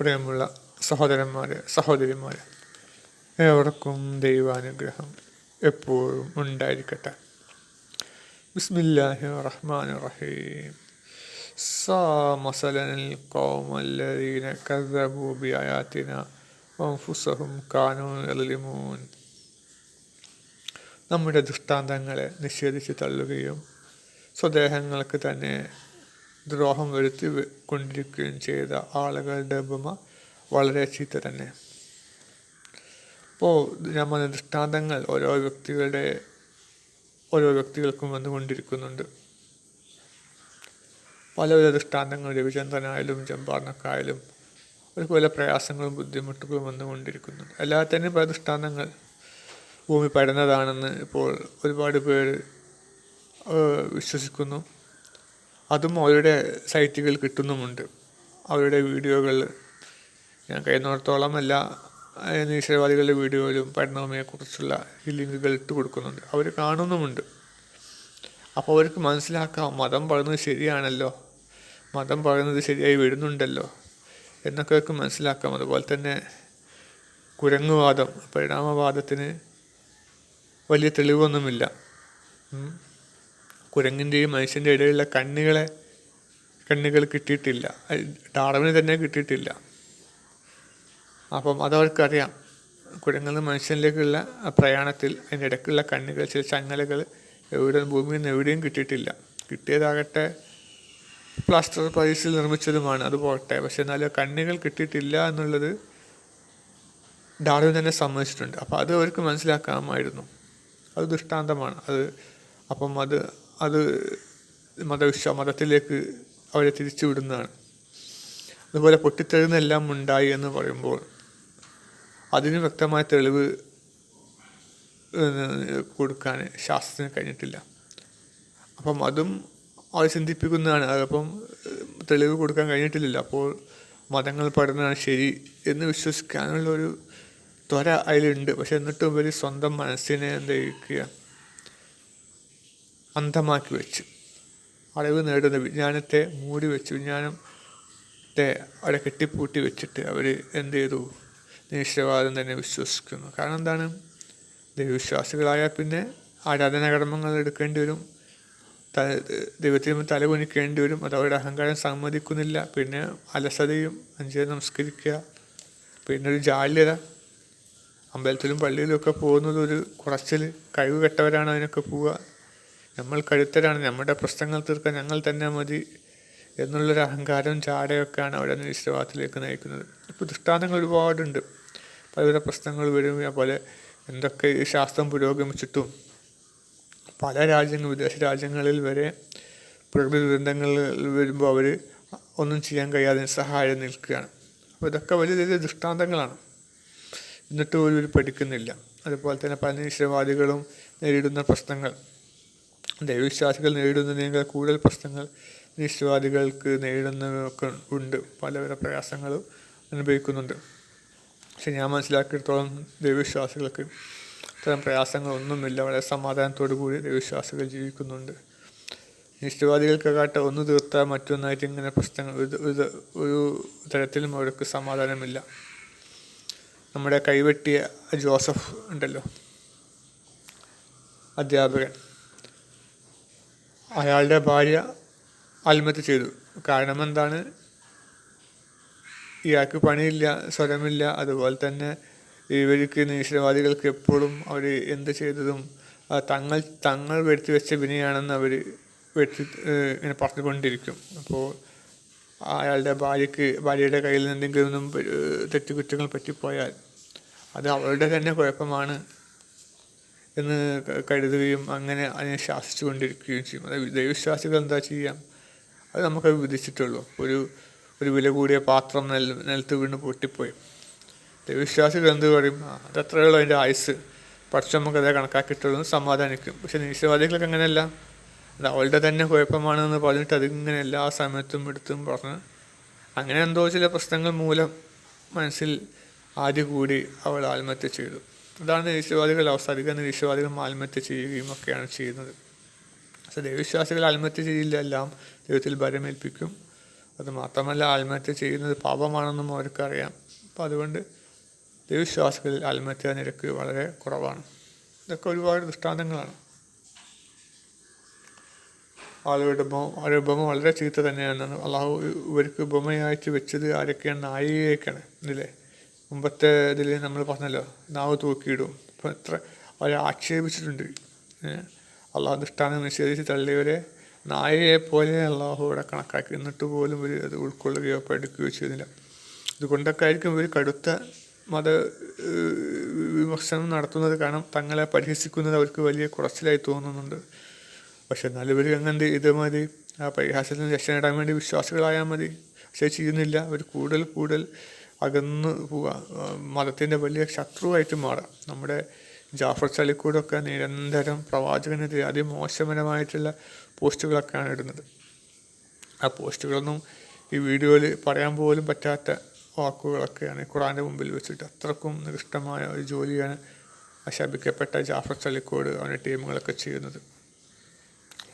പ്രിയമുള്ള സഹോദരന്മാരെ സഹോദരിമാരെ ഏവർക്കും ദൈവാനുഗ്രഹം എപ്പോഴും ഉണ്ടായിരിക്കട്ടെ. ബിസ്മില്ലാഹി റഹ്മാൻ റഹീം. سا مثلا القوم الذين كذبوا بآياتنا وأنفسهم നമ്മുടെ ദൃഷ്ടാന്തങ്ങളെ നിഷേധിച്ച് തള്ളുകയും സ്വദേഹങ്ങൾക്ക് തന്നെ ദ്രോഹം വരുത്തി കൊണ്ടിരിക്കുകയും ചെയ്ത ആളുകളുടെ ഉപമ വളരെ ചീത്ത തന്നെ. അപ്പോൾ നമ്മൾ ദൃഷ്ടാന്തങ്ങൾ ഓരോ വ്യക്തികളുടെ ഓരോ വ്യക്തികൾക്കും വന്നുകൊണ്ടിരിക്കുന്നുണ്ട് പല ദൃഷ്ടാന്തങ്ങൾ രവിചന്ദ്രനായാലും ചെമ്പാർണക്കായാലും അവർക്ക് പല പ്രയാസങ്ങളും ബുദ്ധിമുട്ടുകളും വന്നുകൊണ്ടിരിക്കുന്നുണ്ട് എല്ലാത്തിനും പല ദൃഷ്ടാന്തങ്ങൾ ഭൂമി പരന്നതാണെന്ന് ഇപ്പോൾ ഒരുപാട് പേര് വിശ്വസിക്കുന്നു. അതും അവരുടെ സൈറ്റുകൾ കിട്ടുന്നുമുണ്ട്. അവരുടെ വീഡിയോകൾ ഞാൻ കഴിയുന്നിടത്തോളം എല്ലാ നിശ്ചയവാദികളുടെ വീഡിയോയിലും പഠനവുമെക്കുറിച്ചുള്ള ഈ ലിങ്കുകൾ ഇട്ട് കൊടുക്കുന്നുണ്ട്. അവർ കാണുന്നുമുണ്ട്. അപ്പോൾ അവർക്ക് മനസ്സിലാക്കാം മതം പറയുന്നത് ശരിയാണല്ലോ. മതം പറയുന്നത് ശരിയായി വരുന്നുണ്ടല്ലോ. എന്നൊക്കെ അവർക്ക് മനസ്സിലാക്കാം. അതുപോലെ തന്നെ കുരങ്ങുവാദം പരിണാമവാദത്തിന് വലിയ തെളിവൊന്നുമില്ല. കുരങ്ങിന്റെയും മനുഷ്യന്റെ ഇടയിലുള്ള കണ്ണുകളെ കണ്ണുകൾ കിട്ടിയിട്ടില്ല. ഡാർവിന് തന്നെ കിട്ടിയിട്ടില്ല. അപ്പം അതവർക്കറിയാം. കുരങ്ങിൽ നിന്ന് മനുഷ്യനിലേക്കുള്ള പ്രയാണത്തിൽ അതിന്റെ ഇടയ്ക്കുള്ള കണ്ണുകൾ ചില ചങ്ങലകൾ എവിടെ ഭൂമിയിൽ നിന്ന് എവിടെയും കിട്ടിയിട്ടില്ല. കിട്ടിയതാകട്ടെ പ്ലാസ്റ്റർ പൈസിൽ നിർമ്മിച്ചതുമാണ്. അത് പോകട്ടെ പക്ഷെ എന്നാലും കണ്ണുകൾ കിട്ടിയിട്ടില്ല എന്നുള്ളത് ഡാർവിൻ തന്നെ സമ്മതിച്ചിട്ടുണ്ട്. അപ്പോൾ അത് അവർക്ക് മനസ്സിലാക്കാമായിരുന്നു. അത് ദൃഷ്ടാന്തമാണ്. അത് അപ്പം അത് അത് മതവിശ്വ മതത്തിലേക്ക് അവരെ തിരിച്ചു വിടുന്നതാണ് അതുപോലെ പൊട്ടിത്തെഴുന്നെല്ലാം ഉണ്ടായി എന്ന് പറയുമ്പോൾ അതിന് വ്യക്തമായ തെളിവ് കൊടുക്കാൻ ശാസ്ത്രത്തിന് കഴിഞ്ഞിട്ടില്ല. അപ്പം അതും അവർ ചിന്തിപ്പിക്കുന്നതാണ്. അതപ്പം തെളിവ് കൊടുക്കാൻ കഴിഞ്ഞിട്ടില്ലല്ലോ. അപ്പോൾ മതങ്ങൾ പഠനമാണ് ശരി എന്ന് വിശ്വസിക്കാനുള്ള ഒരു ത്വര അതിലുണ്ട്. പക്ഷെ എന്നിട്ടും ഇവർ സ്വന്തം മനസ്സിനെ എന്താ ചെയ്യുക അന്ധമാക്കി വെച്ച്. അറിവ് നേടുന്ന വിജ്ഞാനത്തെ മൂടി വെച്ച്. വിജ്ഞാനത്തെ അവരെ കെട്ടിപ്പൂട്ടി വെച്ചിട്ട് അവർ എന്ത് ചെയ്തു? നിശ്ചയവാദം തന്നെ വിശ്വസിക്കുന്നു. കാരണം എന്താണ്? ദൈവവിശ്വാസികളായാൽ പിന്നെ ആരാധനാകർമ്മങ്ങൾ എടുക്കേണ്ടി വരും. ത- ദൈവത്തിന് മുന്നിൽ തല വരും. അത് അവരുടെ അഹങ്കാരം സമ്മതിക്കുന്നില്ല. പിന്നെ അലസതയും അഞ്ചേ നമസ്കരിക്കുക. പിന്നെ ഒരു ജാള്യത. അമ്പലത്തിലും പള്ളിയിലും ഒക്കെ പോകുന്നത് ഒരു കുറച്ചിൽ കഴിവ് കെട്ടവരാണ് അതിനൊക്കെ പോവുക. നമ്മൾ കഴുത്തരാണ് നമ്മുടെ പ്രശ്നങ്ങൾ തീർക്കാൻ ഞങ്ങൾ തന്നെ മതി എന്നുള്ളൊരു അഹങ്കാരവും ചാടയൊക്കെയാണ് അവിടെ നിന്ന് വിശ്വാസത്തിലേക്ക് നയിക്കുന്നത്. ഇപ്പോൾ ദൃഷ്ടാന്തങ്ങൾ ഒരുപാടുണ്ട്. പലവിധ പ്രശ്നങ്ങൾ വരും. അതുപോലെ എന്തൊക്കെ ഈ ശാസ്ത്രം പുരോഗമിച്ചിട്ടും പല രാജ്യങ്ങൾ വിദേശ രാജ്യങ്ങളിൽ വരെ പ്രകൃതി ദുരന്തങ്ങൾ വരുമ്പോൾ അവർ ഒന്നും ചെയ്യാൻ കഴിയാതെ സഹായം നിൽക്കുകയാണ്. അപ്പോൾ ഇതൊക്കെ വലിയ വലിയ ദൃഷ്ടാന്തങ്ങളാണ്. എന്നിട്ട് പോലും ഇവർ പഠിക്കുന്നില്ല. അതുപോലെ തന്നെ പല നിശ്ചയവാദികളും നേരിടുന്ന പ്രശ്നങ്ങൾ. ദൈവവിശ്വാസികൾ നേരിടുന്നതിനേക്കാൾ കൂടുതൽ പ്രശ്നങ്ങൾ നിശ്വാദികൾക്ക് നേരിടുന്നതൊക്കെ ഉണ്ട്. പലവിധ പ്രയാസങ്ങളും അനുഭവിക്കുന്നുണ്ട്. പക്ഷെ ഞാൻ മനസ്സിലാക്കിയിടത്തോളം ദൈവവിശ്വാസികൾക്ക് ഇത്തരം പ്രയാസങ്ങളൊന്നുമില്ല. വളരെ സമാധാനത്തോടു കൂടി ദൈവവിശ്വാസികൾ ജീവിക്കുന്നുണ്ട്. നിശ്ചയവാദികൾക്കാകട്ടെ ഒന്ന് തീർത്താൽ മറ്റൊന്നായിട്ട് ഇങ്ങനെ പ്രശ്നങ്ങൾ ഇത് ഒരു തരത്തിലും അവർക്ക് സമാധാനമില്ല. നമ്മുടെ കൈവെട്ടിയ ജോസഫ് ഉണ്ടല്ലോ അധ്യാപകൻ. അയാളുടെ ഭാര്യ ആത്മഹത്യ ചെയ്തു. കാരണം എന്താണ്? ഇയാൾക്ക് പണിയില്ല സ്വരമില്ല. അതുപോലെ തന്നെ ഇവർക്ക് നിരീശ്വരവാദികൾക്ക് എപ്പോഴും അവർ എന്ത് ചെയ്തതും തങ്ങൾ തങ്ങൾ വരുത്തി വെച്ച വിനയാണെന്ന് അവർ ഏഹ്, ഇങ്ങനെ പറഞ്ഞുകൊണ്ടിരിക്കും. അപ്പോൾ അയാളുടെ ഭാര്യയ്ക്ക് ഭാര്യയുടെ കയ്യിൽ നിന്ന് എന്തെങ്കിലും തെറ്റുകുറ്റങ്ങൾ പറ്റിപ്പോയാൽ അത് അവളുടെ തന്നെ കുഴപ്പമാണ്. എന്ന് കരുതുകയും അങ്ങനെ അതിനെ ശാസിച്ചു കൊണ്ടിരിക്കുകയും ചെയ്യും അത് ദൈവവിശ്വാസികൾ എന്താ ചെയ്യാം? അത് നമുക്കത് വിധിച്ചിട്ടുള്ളൂ. ഒരു ഒരു വില കൂടിയ പാത്രം നെൽ നിലത്ത് വീണ് പൊട്ടിപ്പോയി. ദൈവവിശ്വാസികൾ എന്ത് പറയും? ആ അതത്രയേ ഉള്ളൂ അതിന്റെ ആയുസ് പക്ഷെ നമുക്കത് കണക്കാക്കിയിട്ടുള്ളൂ സമാധാനിക്കും. പക്ഷെ നിരീശ്വരവാദികൾക്ക് അങ്ങനെയല്ല. അത് അവളുടെ തന്നെ കുഴപ്പമാണെന്ന് പറഞ്ഞിട്ട് അതിങ്ങനെ എല്ലാ സമയത്തും എടുത്തും പറഞ്ഞ് അങ്ങനെ എന്തോ ചില പ്രശ്നങ്ങൾ മൂലം മനസ്സിൽ ആദ്യ കൂടി അവൾ ആത്മഹത്യ ചെയ്തു. അതാണ് നിരീശ്വരവാദികൾ അവസാനിക്കുക നിരീശ്വരവാദികൾ ആത്മഹത്യ ചെയ്യുകയും ഒക്കെയാണ് ചെയ്യുന്നത്. പക്ഷെ ദൈവവിശ്വാസികൾ ആത്മഹത്യ ചെയ്യില്ല എല്ലാം ദൈവത്തിൽ ഭരമേൽപ്പിക്കും. അത് മാത്രമല്ല ആത്മഹത്യ ചെയ്യുന്നത് പാപമാണെന്നും അവർക്കറിയാം. അപ്പോൾ അതുകൊണ്ട് ദൈവവിശ്വാസികളിൽ ആത്മഹത്യാ നിരക്ക് വളരെ കുറവാണ്. ഇതൊക്കെ ഒരുപാട് ദൃഷ്ടാന്തങ്ങളാണ്. ആളുകളുടെ അവരുടെ ഉപമ വളരെ ചീത്ത തന്നെയാണ് അള്ളാഹു ഇവർക്ക് ഉപമയായിട്ട് വെച്ചത് ആരൊക്കെയാണ്? നായികയൊക്കെയാണ് ഇതില്ലേ മുമ്പത്തെ ഇതിൽ നമ്മൾ പറഞ്ഞല്ലോ നാവ് തൂക്കിയിടും. ഇപ്പം എത്ര അവരെ ആക്ഷേപിച്ചിട്ടുണ്ട്. അള്ളാഹു ദൃഷ്ടാന്തം നിഷേധിച്ച് തള്ളിയവരെ നായയെ പോലെ അള്ളാഹു ഇവിടെ കണക്കാക്കി. എന്നിട്ട് പോലും ഇവർ അത് ഉൾക്കൊള്ളുകയോ പഠിക്കുകയോ ചെയ്യുന്നില്ല. ഇതുകൊണ്ടൊക്കെ ആയിരിക്കും ഇവർ കടുത്ത മത വിമർശനം നടത്തുന്നത് കാരണം തങ്ങളെ പരിഹസിക്കുന്നത് അവർക്ക് വലിയ കുറച്ചിലായി തോന്നുന്നുണ്ട്. പക്ഷെ എന്നാലും ഇവർ അങ്ങനെ ഇതേമാതിരി ആ പരിഹാസത്തിന് രക്ഷ നേടാൻ വേണ്ടി വിശ്വാസികളായാൽ മതി. പക്ഷേ ചെയ്യുന്നില്ല. അവർ കൂടുതൽ കൂടുതൽ അകന്ന് പോവുക. മതത്തിന്റെ വലിയ ശത്രുവായിട്ട് മാറുക നമ്മുടെ ജാഫർ ചളിക്കൂടൊക്കെ നിരന്തരം പ്രവാചകനെതിരെ അതിമോശപരമായിട്ടുള്ള പോസ്റ്റുകളൊക്കെയാണ് ഇടുന്നത്. ആ പോസ്റ്റുകളൊന്നും ഈ വീഡിയോയിൽ പറയാൻ പോലും പറ്റാത്ത വാക്കുകളൊക്കെയാണ് ഖുറാന്റെ മുമ്പിൽ വെച്ചിട്ട് അത്രക്കും നികൃഷ്ടമായ ഒരു ജോലിയാണ് അശാപിക്കപ്പെട്ട ജാഫർ ചളിക്കോട് അവന്റെ ടീമുകളൊക്കെ ചെയ്യുന്നത്.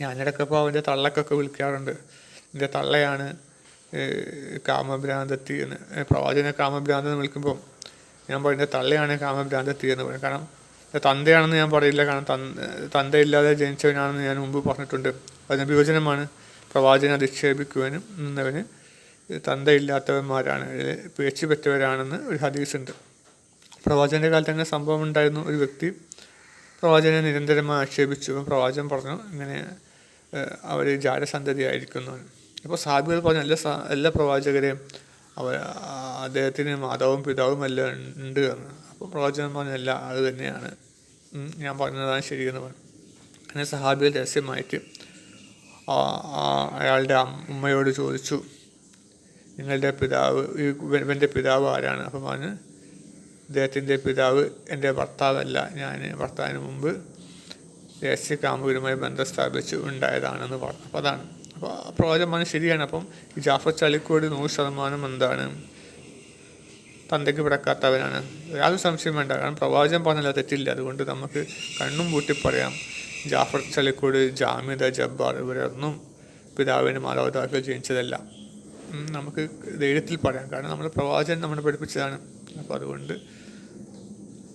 ഞാനിടയ്ക്കപ്പോൾ അവന്റെ തള്ളക്കൊക്കെ വിളിക്കാറുണ്ട്. എന്റെ തള്ളയാണ് കാമഭ്രാന്തത്തി എന്ന്. പ്രവാചകനെ കാമഭ്രാന്തൻ എന്ന് വിളിക്കുമ്പോൾ ഞാൻ പറയുന്നത് തള്ളയാണ് കാമഭ്രാന്തത്തി എന്ന് പറയും. കാരണം തന്തയാണെന്ന് ഞാൻ പറയില്ല. കാരണം തന്ത തന്തയില്ലാതെ ജനിച്ചവനാണെന്ന് ഞാൻ മുമ്പ് പറഞ്ഞിട്ടുണ്ട്. അതിന് വിഭജനമാണ്. പ്രവാചകനെ അധിക്ഷേപിക്കുവാനും എന്നവന് തന്തയില്ലാത്തവന്മാരാണ്. പേച്ച് പെറ്റവരാണെന്ന് ഒരു ഹദീസ് ഉണ്ട് പ്രവാചകന്റെ കാലത്ത് അങ്ങനെ സംഭവം ഉണ്ടായിരുന്നു. ഒരു വ്യക്തി പ്രവാചകനെ നിരന്തരമായി ആക്ഷേപിച്ചു. പ്രവാചകൻ പറഞ്ഞു ഇങ്ങനെ അവർ ജാരസന്തതിയായിരിക്കുന്നു. അപ്പോൾ സാബികൾ പറഞ്ഞ എല്ലാ സാ എല്ലാ പ്രവാചകരെയും അവർ അദ്ദേഹത്തിന് മാതാവും പിതാവും എല്ലാം ഉണ്ട് എന്ന്. അപ്പോൾ പ്രവാചകൻ പറഞ്ഞ എല്ലാ അത് തന്നെയാണ്. ഞാൻ പറഞ്ഞതാണ് ശരിയെന്ന് പറഞ്ഞു. അങ്ങനെ സഹാബികൾ രഹസ്യമായിട്ട് അയാളുടെ അമ്മയോട് ചോദിച്ചു നിങ്ങളുടെ പിതാവ് ഈ ഇവന്റെ പിതാവ് ആരാണ്? അപ്പം പറഞ്ഞ് അദ്ദേഹത്തിന്റെ പിതാവ് എന്റെ ഭർത്താവല്ല. ഞാൻ ഭർത്താവിന് മുമ്പ് രഹസ്യ കാമുകരുമായി ബന്ധം സ്ഥാപിച്ച് ഉണ്ടായതാണെന്ന് പറഞ്ഞു. അപ്പോൾ അതാണ്. അപ്പോൾ ശരിയാണ്. അപ്പം ഈ ജാഫർ ചളിക്കോട് നൂറ് ശതമാനം എന്താണ്? തന്തയ്ക്ക് പിടക്കാത്തവനാണ്. യാതൊരു സംശയം വേണ്ട. കാരണം പ്രവാചകം പറഞ്ഞല്ല തെറ്റില്ല. അതുകൊണ്ട് നമുക്ക് കണ്ണും പൂട്ടി പറയാം. ജാഫർ ചളിക്കോട് ജാമിദ ജബ്ബാർ ഇവരൊന്നും പിതാവിനും മാതാപിതാക്കൾ ജനിച്ചതല്ല. നമുക്ക് ധൈര്യത്തിൽ പറയാം. കാരണം നമ്മൾ പ്രവാചകൻ നമ്മളെ പഠിപ്പിച്ചതാണ്. അപ്പോൾ അതുകൊണ്ട്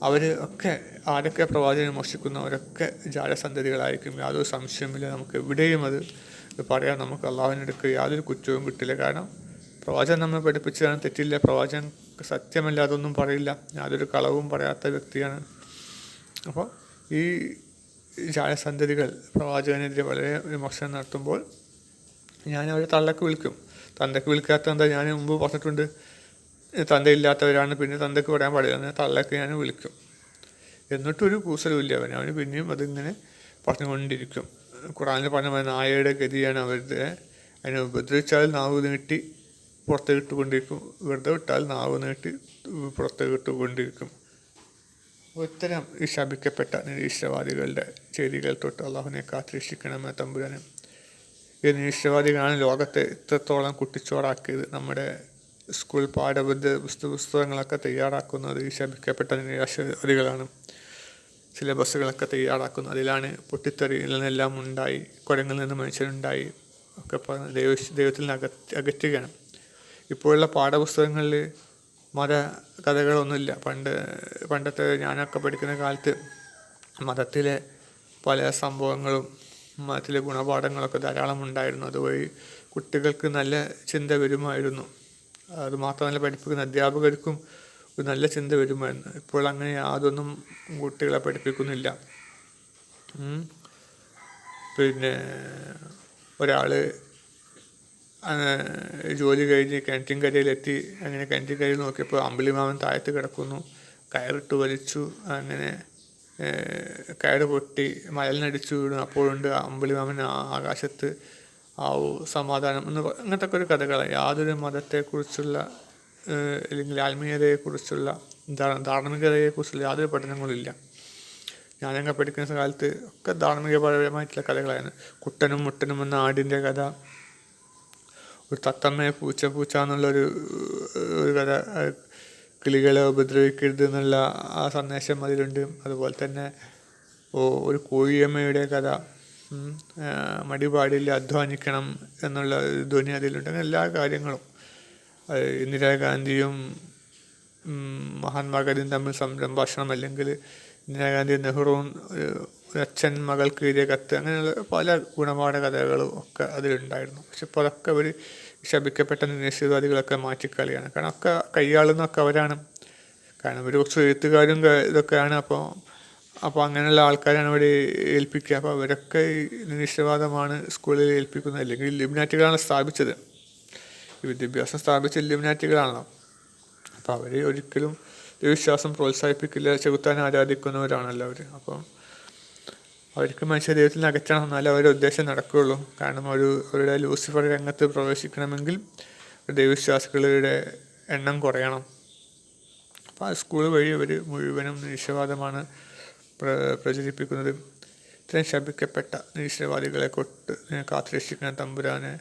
അവർ ഒക്കെ ആരൊക്കെ പ്രവാചകനെ മോഷിക്കുന്നവരൊക്കെ ജാലസന്ധതികളായിരിക്കും യാതൊരു സംശയമില്ല നമുക്ക് എവിടെയും അത് പറയാൻ നമുക്ക് അള്ളാഹുവിനെടുക്ക് യാതൊരു കുറ്റവും കിട്ടില്ല. കാരണം പ്രവാചകൻ നമ്മെ പഠിപ്പിച്ചതാണ് തെറ്റില്ല. പ്രവാചകൻ സത്യമല്ല അതൊന്നും പറയില്ല. യാതൊരു കളവും പറയാത്ത വ്യക്തിയാണ്. അപ്പോൾ ഈ ജാലസന്ധതികൾ പ്രവാചകനെതിരെ വളരെ വിമർശനം നടത്തുമ്പോൾ ഞാൻ അവരെ തള്ളക്ക് വിളിക്കും. തന്തക്ക് വിളിക്കാത്ത എന്താ ഞാൻ മുമ്പ് പറഞ്ഞിട്ടുണ്ട് തന്തയില്ലാത്തവരാണ്. പിന്നെ തന്തക്ക് പറയാൻ പാടില്ല. എന്ന് തള്ളക്ക് ഞാൻ വിളിക്കും. എന്നിട്ടൊരു കൂസലുമില്ല അവൻ അവന് പിന്നെയും അതിങ്ങനെ പറഞ്ഞുകൊണ്ടിരിക്കും. ഖുറാനിൽ പറഞ്ഞ നായയുടെ ഗതിയാണ് അവരുടെ. അതിനെ ഉപദ്രവിച്ചാൽ നാവ് നീട്ടി പുറത്തേക്ക് ഇട്ടുകൊണ്ടിരിക്കും വെറുതെ വിട്ടാൽ നാവ് നീട്ടി പുറത്തേക്ക് ഇട്ടുകൊണ്ടിരിക്കും ഇത്തരം ഈ ശപിക്കപ്പെട്ട നിരീശ്വരവാദികളുടെ ചെയ്തികൾ തൊട്ട് അള്ളാഹുവിനെ കാത്തിരക്ഷിക്കണമേ തമ്പുരാനും. ഈ നിരീശ്വരവാദികളാണ് ലോകത്തെ ഇത്രത്തോളം കുട്ടിച്ചോറാക്കിയത്. നമ്മുടെ സ്കൂൾ പാഠപദ്ധ പുസ്തക പുസ്തകങ്ങളൊക്കെ തയ്യാറാക്കുന്നത് ഈ ശപിക്കപ്പെട്ട നിരാശവാദികളാണ് സിലബസുകളൊക്കെ തയ്യാറാക്കുന്നു അതിലാണ് പൊട്ടിത്തെറിയിൽ ഉണ്ടായി കുരങ്ങിൽ നിന്ന് മനുഷ്യരുണ്ടായി ഒക്കെ പറഞ്ഞ് ദൈവ ദൈവത്തിൽ നിന്ന് അകറ്റി അകറ്റുകയാണ്. ഇപ്പോഴുള്ള പാഠപുസ്തകങ്ങളിൽ മത കഥകളൊന്നുമില്ല. പണ്ട് പണ്ടത്തെ ഞാനൊക്കെ പഠിക്കുന്ന കാലത്ത് മതത്തിലെ പല സംഭവങ്ങളും മതത്തിലെ ഗുണപാഠങ്ങളൊക്കെ ധാരാളം ഉണ്ടായിരുന്നു. അതുവഴി കുട്ടികൾക്ക് നല്ല ചിന്ത വരുമായിരുന്നു. അത് മാത്രമല്ല പഠിപ്പിക്കുന്ന അധ്യാപകർക്കും ഒരു നല്ല ചിന്ത വരുമായിരുന്നു ഇപ്പോൾ അങ്ങനെ യാതൊന്നും കുട്ടികളെ പഠിപ്പിക്കുന്നില്ല. പിന്നെ ഒരാൾ ജോലി കഴിഞ്ഞ് കിണറ്റിൻ കരയിലെത്തി. അങ്ങനെ കിണറ്റിൻ കരയിൽ നോക്കിയപ്പോൾ അമ്പിളിമാമൻ താഴത്ത് കിടക്കുന്നു. കയറിട്ട് വലിച്ചു. അങ്ങനെ കയറ് പൊട്ടി. മലലിനടിച്ചു വീണു. അപ്പോഴുണ്ട് അമ്പിളിമാമൻ ആകാശത്ത്. ആവു സമാധാനം എന്ന് അങ്ങനത്തെ ഒരു കഥകളാണ്. യാതൊരു മതത്തെക്കുറിച്ചുള്ള അല്ലെങ്കിൽ ആത്മീയതയെക്കുറിച്ചുള്ള ധാർമ്മികതയെക്കുറിച്ചുള്ള യാതൊരു പഠനങ്ങളില്ല ഞാനങ്ങനെ പഠിക്കുന്ന കാലത്ത് ഒക്കെ ധാർമ്മികപരമായിട്ടുള്ള കഥകളാണ് കുട്ടനും മുട്ടനും എന്ന ആടിന്റെ കഥ ഒരു തത്തമ്മയെ പൂച്ച പൂച്ച എന്നുള്ളൊരു ഒരു കഥ കിളികളെ ഉപദ്രവിക്കരുത് എന്നുള്ള ആ സന്ദേശം അതിലുണ്ട്. അതുപോലെ തന്നെ ഒരു കോഴിയമ്മയുടെ കഥ മടി പാടില്ല അധ്വാനിക്കണം എന്നുള്ള ധ്വനി അതിലുണ്ട്. എല്ലാ കാര്യങ്ങളും. ഇന്ദിരാഗാന്ധിയും മഹാത്മാഗാന്ധിയും തമ്മിൽ സംരംഭാഷണം അല്ലെങ്കിൽ ഇന്ദിരാഗാന്ധി നെഹ്റുവും അച്ഛൻ മകൾക്ക് എഴുതിയ കത്ത് അങ്ങനെയുള്ള പല ഗുണപാഠ കഥകളും ഒക്കെ അതിലുണ്ടായിരുന്നു. പക്ഷെ ഇപ്പോൾ അതൊക്കെ അവർ ശപിക്കപ്പെട്ട നിശ്ചിതവാദികളൊക്കെ മാറ്റിക്കളിയാണ്. കാരണം ഒക്കെ കൈയാളുന്നൊക്കെ അവരാണ്. കാരണം ഒരു കുറച്ച് എഴുത്തുകാരും ഇതൊക്കെയാണ്. അപ്പോൾ അപ്പോൾ അങ്ങനെയുള്ള ആൾക്കാരാണ് ഇവിടെ ഏൽപ്പിക്കുക. അപ്പോൾ അവരൊക്കെ നിരീശ്വരവാദമാണ് സ്കൂളിൽ ഏൽപ്പിക്കുന്നത്. അല്ലെങ്കിൽ ലിബിനാറ്റുകളാണ് സ്ഥാപിച്ചത്. വിദ്യാഭ്യാസം സ്ഥാപിച്ച ലിബിനാറ്റുകളാണല്ലോ അപ്പോൾ അവർ ഒരിക്കലും വിശ്വാസം പ്രോത്സാഹിപ്പിക്കില്ല ചെകുത്താൻ ആരാധിക്കുന്നവരാണല്ലോ അവർ അപ്പം അവർക്ക് മനുഷ്യ ദൈവത്തിൽ നിന്ന് അകറ്റണം എന്നാലേ അവരുടെ ഉദ്ദേശം നടക്കുകയുള്ളൂ. കാരണം ഒരു അവരുടെ ലൂസിഫർ രംഗത്ത് പ്രവേശിക്കണമെങ്കിൽ ദൈവവിശ്വാസികളുടെ എണ്ണം കുറയണം. അപ്പോൾ ആ സ്കൂൾ വഴി അവർ മുഴുവനും നിരീശ്വരവാദമാണ് പ്രചരിപ്പിക്കുന്നത് ഇത്രയും ശപിക്കപ്പെട്ട നിരീശ്വരവാദികളെ കൊട്ട് കാത്തുരക്ഷിക്കുന്ന തമ്പുരാനെ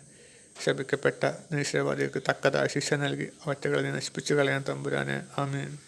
ശപിക്കപ്പെട്ട നിരീശ്വരവാദികൾക്ക് തക്കതായ ശിക്ഷ നൽകി അവറ്റകളെ നശിപ്പിച്ചു കളയാൻ തമ്പുരാനെ. ആമീൻ.